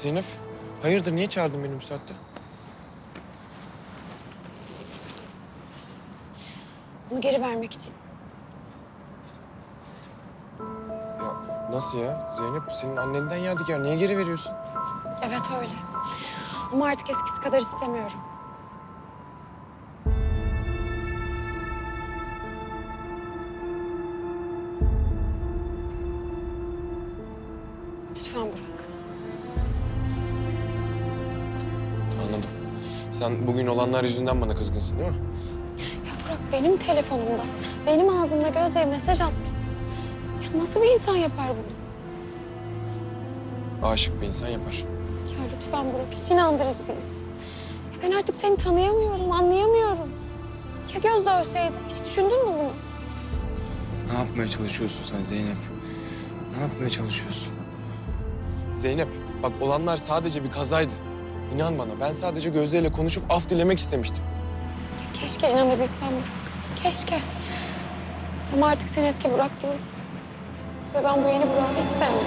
Zeynep, hayırdır niye çağırdın beni bu saatte? Bunu geri vermek için. Ya nasıl ya? Zeynep senin annenden yadigar. Niye geri veriyorsun? Evet öyle. Ama artık eskisi kadar istemiyorum. Lütfen bırak. Sen bugün olanlar yüzünden bana kızgınsın değil mi? Ya Burak benim telefonumda, benim ağzımda Gözde'ye mesaj atmışsın. Ya nasıl bir insan yapar bunu? Aşık bir insan yapar. Ya lütfen Burak hiç inandırıcı değilsin. Ya ben artık seni tanıyamıyorum, anlayamıyorum. Ya Gözde ölseydi hiç düşündün mü bunu? Ne yapmaya çalışıyorsun sen Zeynep? Ne yapmaya çalışıyorsun? Zeynep, bak olanlar sadece bir kazaydı. İnan bana, ben sadece Gözde konuşup af dilemek istemiştim. Keşke inanabilsem Burak. Keşke. Ama artık sen eski Burak değilsin. Ve ben bu yeni Burak'ı hiç sevmedim.